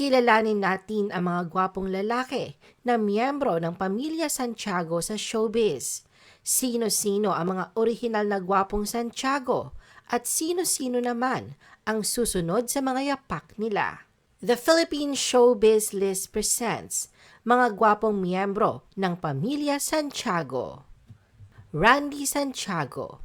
Kilalanin natin ang mga gwapong lalaki na miyembro ng pamilya Santiago sa showbiz. Sino-sino ang mga orihinal na gwapong Santiago at sino-sino naman ang susunod sa mga yapak nila. The Philippine Showbiz List presents mga gwapong miyembro ng pamilya Santiago. Randy Santiago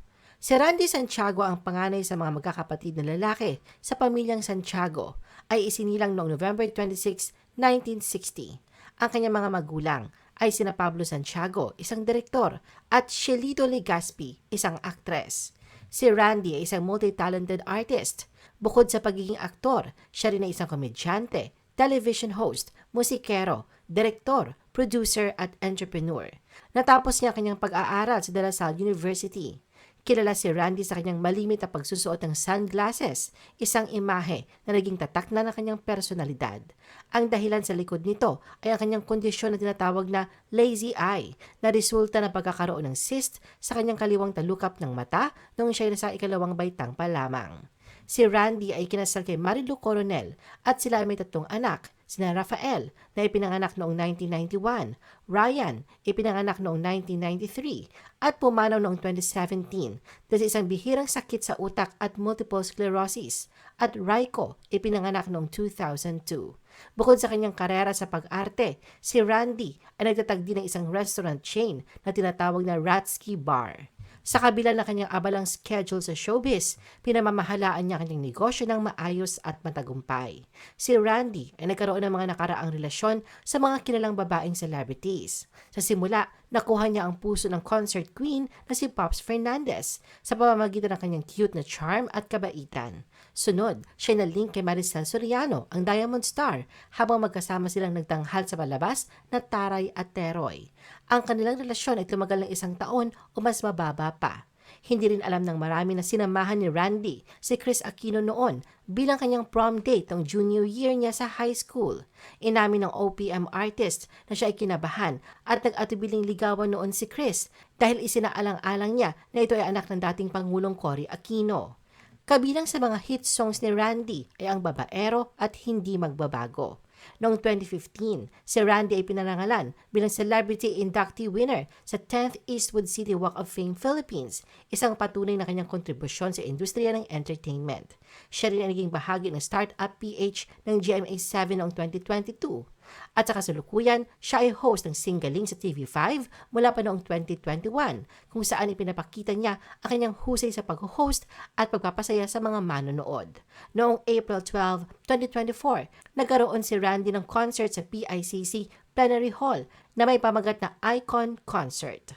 Si Randy Santiago ang panganay sa mga magkakapatid na lalaki sa pamilyang Santiago ay isinilang noong November 26, 1960. Ang kanyang mga magulang ay sina Pablo Santiago, isang direktor, at Shelito Legaspi, isang aktres. Si Randy ay isang multi-talented artist. Bukod sa pagiging aktor, siya rin ay isang komedyante, television host, musikero, direktor, producer at entrepreneur. Natapos niya kanyang pag-aaral sa De La Salle University. Kilala si Randy sa kanyang malimit na pagsusuot ng sunglasses, isang imahe na naging tatak na ng kanyang personalidad. Ang dahilan sa likod nito ay ang kanyang kondisyon na tinatawag na lazy eye, na resulta ng pagkakaroon ng cyst sa kanyang kaliwang talukap ng mata noong siya ay nasa ikalawang baitang pa lamang. Si Randy ay kinasal kay Marilu Coronel at sila ay may tatlong anak, sina Rafael na ipinanganak noong 1991, Ryan ipinanganak noong 1993 at pumanaw noong 2017 dahil sa isang bihirang sakit sa utak at multiple sclerosis at Raiko ipinanganak noong 2002. Bukod sa kanyang karera sa pag-arte, si Randy ay nagtatag din ng isang restaurant chain na tinatawag na Ratsky Bar. Sa kabila ng kanyang abalang schedule sa showbiz, pinamamahalaan niya kanyang negosyo ng maayos at matagumpay. Si Randy ay nagkaroon ng mga nakaraang relasyon sa mga kilalang babaeng celebrities. Sa simula, nakuha niya ang puso ng concert queen na si Pops Fernandez sa pamamagitan ng kanyang cute na charm at kabaitan. Sunod, siya na link kay Maricel Soriano, ang Diamond Star, habang magkasama silang nagtanghal sa palabas na Taray at Teroy. Ang kanilang relasyon ay tumagal ng isang taon o mas mababa pa. Hindi rin alam ng marami na sinamahan ni Randy si Chris Aquino noon bilang kanyang prom date ng junior year niya sa high school. Inamin ng OPM artist na siya ay kinabahan at nag-atubiling ligawan noon si Chris dahil isinaalang-alang niya na ito ay anak ng dating Pangulong Cory Aquino. Kabilang sa mga hit songs ni Randy ay ang Babaero at Hindi Magbabago. Noong 2015, si Randy ay pinarangalan bilang Celebrity Inductee Winner sa 10th Eastwood City Walk of Fame Philippines, isang patunay na kanyang kontribusyon sa industriya ng entertainment. Siya rin ay naging bahagi ng Startup PH ng GMA7 noong 2022. At sa kasalukuyan, siya ay host ng Singaling sa TV5 mula pa noong 2021 kung saan ipinapakita niya ang kanyang husay sa pag-host at pagpapasaya sa mga manonood. Noong April 12, 2024, nagkaroon si Randy ng concert sa PICC Plenary Hall na may pamagat na Icon Concert.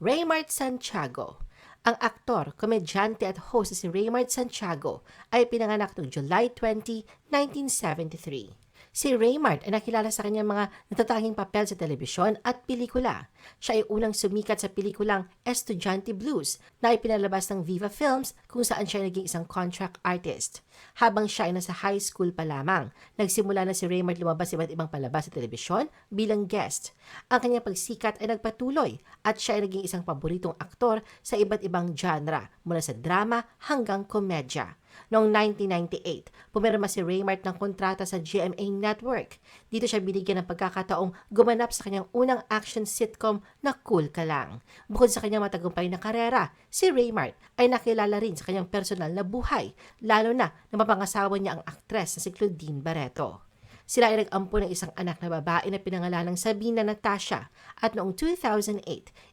Raymart Santiago ang aktor, komedyante at host si Raymart Santiago ay pinanganak noong July 20, 1973. Si Raymart ay nakilala sa kanyang mga natatanging papel sa telebisyon at pelikula. Siya ay unang sumikat sa pelikulang Estudiante Blues na ipinalabas ng Viva Films kung saan siya naging isang contract artist. Habang siya ay nasa high school pa lamang, nagsimula na si Raymart lumabas sa iba't ibang palabas sa telebisyon bilang guest. Ang kanyang pagsikat ay nagpatuloy at siya ay naging isang paboritong aktor sa iba't ibang genre mula sa drama hanggang komedya. Noong 1998, pumirma si Raymart ng kontrata sa GMA Network. Dito siya binigyan ng pagkakataong gumanap sa kanyang unang action sitcom na Cool Ka Lang. Bukod sa kanyang matagumpay na karera, si Raymart ay nakilala rin sa kanyang personal na buhay, lalo na na mapangasawa niya ang aktres na si Claudine Barreto. Sila ay nag-ampo ng isang anak na babae na pinangalan ng Sabina Natasha at noong 2008,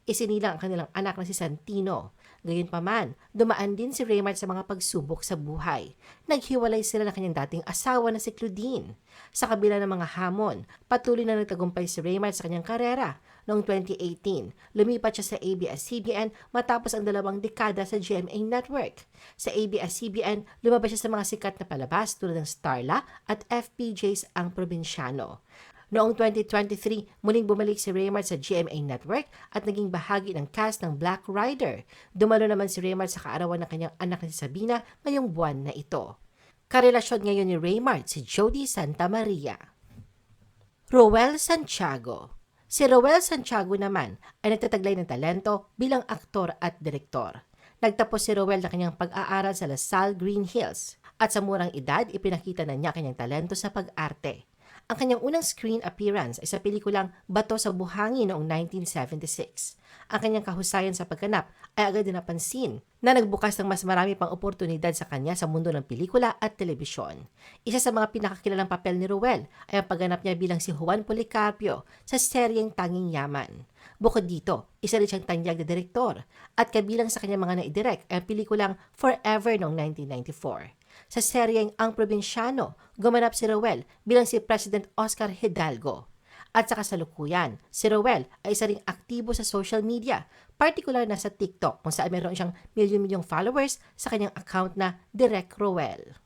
isinilang ang kanilang anak na si Santino. Gayunpaman, dumaan din si Raymart sa mga pagsubok sa buhay. Naghiwalay sila ng kanyang dating asawa na si Claudine. Sa kabila ng mga hamon, patuloy na nagtagumpay si Raymart sa kanyang karera. Noong 2018, lumipat siya sa ABS-CBN matapos ang dalawang dekada sa GMA Network. Sa ABS-CBN, lumabas siya sa mga sikat na palabas tulad ng Starla at FPJ's Ang Probinsyano. Noong 2023, muling bumalik si Raymart sa GMA Network at naging bahagi ng cast ng Black Rider. Dumalo naman si Raymart sa kaarawan ng kanyang anak na si Sabina ngayong buwan na ito. Karelasyon ngayon ni Raymart si Jody Santa Maria. Roel Santiago Si Roel Santiago naman ay nagtataglay ng talento bilang aktor at direktor. Nagtapos si Roel ng kanyang pag-aaral sa La Salle Green Hills. At sa murang edad, ipinakita na niya kanyang talento sa pag-arte. Ang kanyang unang screen appearance ay sa pelikulang Bato sa Buhangin noong 1976. Ang kanyang kahusayan sa pagganap ay agad din napansin na nagbukas ng mas marami pang oportunidad sa kanya sa mundo ng pelikula at telebisyon. Isa sa mga pinakakilalang papel ni Ruel ay ang pagganap niya bilang si Juan Policarpio sa seryeng Tanging Yaman. Bukod dito, isa rin siyang tanyag na direktor at kabilang sa kanyang mga naidirect ay ang pelikulang Forever noong 1994. Sa seryeng Ang Probinsyano, gumanap si Rowell bilang si President Oscar Hidalgo. At sa kasalukuyan, si Rowell ay isa ring aktibo sa social media, partikular na sa TikTok kung saan meron siyang milyon-milyong followers sa kanyang account na Direct Rowell.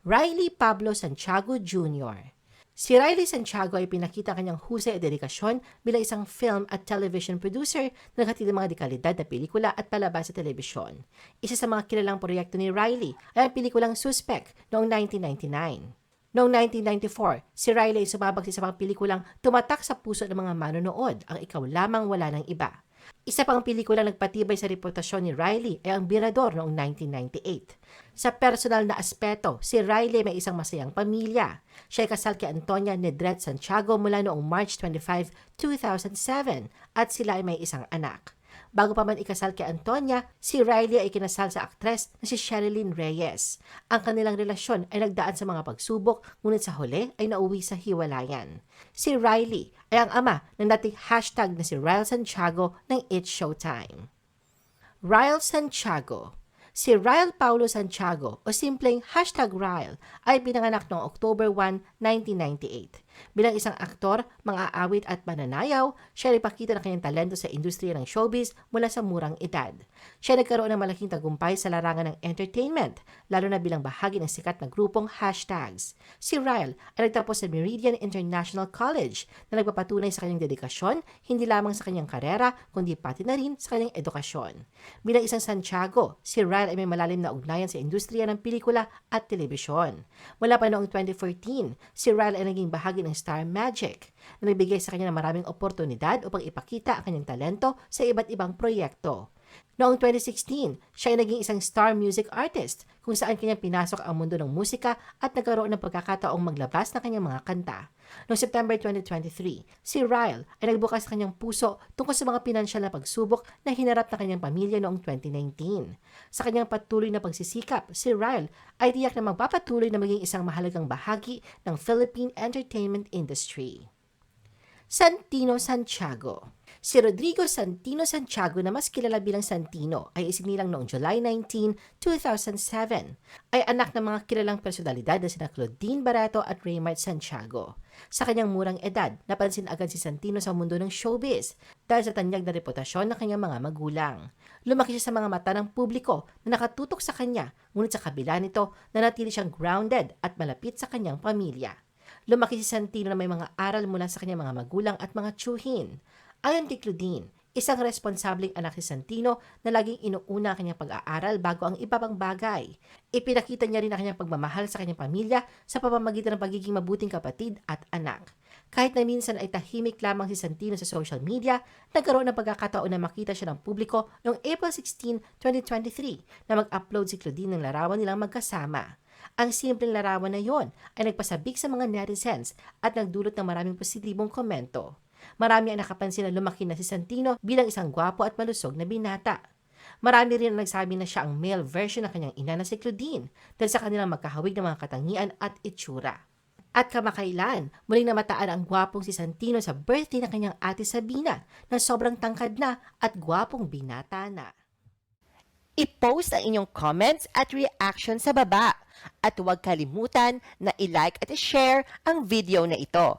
Riley Pablo Santiago Jr. Si Riley Santiago ay pinakita kanyang husay at dedikasyon bilang isang film at television producer na naghatid ng mga dekalidad na pelikula at palabas sa telebisyon. Isa sa mga kilalang proyekto ni Riley ay ang pelikulang Suspect noong 1999. Noong 1994, si Riley ay sumabak sa isang pelikulang tumatak sa puso ng mga manonood ang ikaw lamang wala ng iba. Isa pang pelikulang nagpatibay sa reputasyon ni Riley ay ang Birador noong 1998. Sa personal na aspeto, si Riley may isang masayang pamilya. Siya ay kasal kay Antonia Nedret Santiago mula noong March 25, 2007 at sila ay may isang anak. Bago pa man ikasal kay Antonia, si Riley ay kinasal sa aktres na si Sherilyn Reyes. Ang kanilang relasyon ay nagdaan sa mga pagsubok, ngunit sa huli ay nauwi sa hiwalayan. Si Riley ay ang ama ng dating hashtag na si Ryle Santiago ng It's Showtime. Ryle Santiago Si Ryle Paulo Santiago o simpleng hashtag Ryle ay pinanganak noong October 1, 1998. Bilang isang aktor, mga-awit at mananayaw, siya ay ipakita ng kanyang talento sa industriya ng showbiz mula sa murang edad. Siya nagkaroon ng malaking tagumpay sa larangan ng entertainment, lalo na bilang bahagi ng sikat na grupong hashtags. Si Ryle ay nagtapos sa Meridian International College na nagpapatunay sa kanyang dedikasyon hindi lamang sa kanyang karera kundi pati na rin sa kanyang edukasyon. Bilang isang Santiago, si Ryle ay may malalim na ugnayan sa industriya ng pelikula at telebisyon. Mula pa noong 2014, si Ryle ay naging bahagi ng Star Magic na nagbigay sa kanya ng maraming oportunidad upang ipakita ang kanyang talento sa iba't ibang proyekto. Noong 2016, siya ay naging isang star music artist kung saan kanya pinasok ang mundo ng musika at nagkaroon ng pagkakataong maglabas ng kanyang mga kanta. Noong September 2023, si Ryle ay nagbukas sa kanyang puso tungkol sa mga pinansyal na pagsubok na hinarap ng kanyang pamilya noong 2019. Sa kanyang patuloy na pagsisikap, si Ryle ay tiyak na magpapatuloy na maging isang mahalagang bahagi ng Philippine entertainment industry. Santino Santiago Si Rodrigo Santino Santiago na mas kilala bilang Santino ay isinilang noong July 19, 2007. Ay anak ng mga kilalang personalidad na sina Claudine Barato at Raymart Santiago. Sa kanyang murang edad, napansin agad si Santino sa mundo ng showbiz dahil sa tanyag na reputasyon ng kanyang mga magulang. Lumaki siya sa mga mata ng publiko na nakatutok sa kanya, ngunit sa kabila nito, nanatili siyang grounded at malapit sa kanyang pamilya. Lumaki si Santino na may mga aral mula sa kanyang mga magulang at mga tsuhin. Ayon kay Claudine, isang responsableng anak si Santino na laging inuuna ang kanyang pag-aaral bago ang iba pang bagay. Ipinakita niya rin ang kanyang pagmamahal sa kanyang pamilya sa pamamagitan ng pagiging mabuting kapatid at anak. Kahit na minsan ay tahimik lamang si Santino sa social media, nagkaroon ng pagkakataon na makita siya ng publiko noong April 16, 2023 na mag-upload si Claudine ng larawan nilang magkasama. Ang simpleng larawan na yon ay nagpasabik sa mga netizens at nagdulot ng maraming positibong komento. Marami ang nakapansin na lumaki na si Santino bilang isang gwapo at malusog na binata. Marami rin ang nagsabi na siya ang male version ng kanyang ina na si Claudine dahil sa kanilang magkahawig ng mga katangian at itsura. At kamakailan, muling namataan ang gwapong si Santino sa birthday ng kanyang ate Sabina na sobrang tangkad na at gwapong binata na. I-post ang inyong comments at reaction sa baba at huwag kalimutan na i-like at i-share ang video na ito.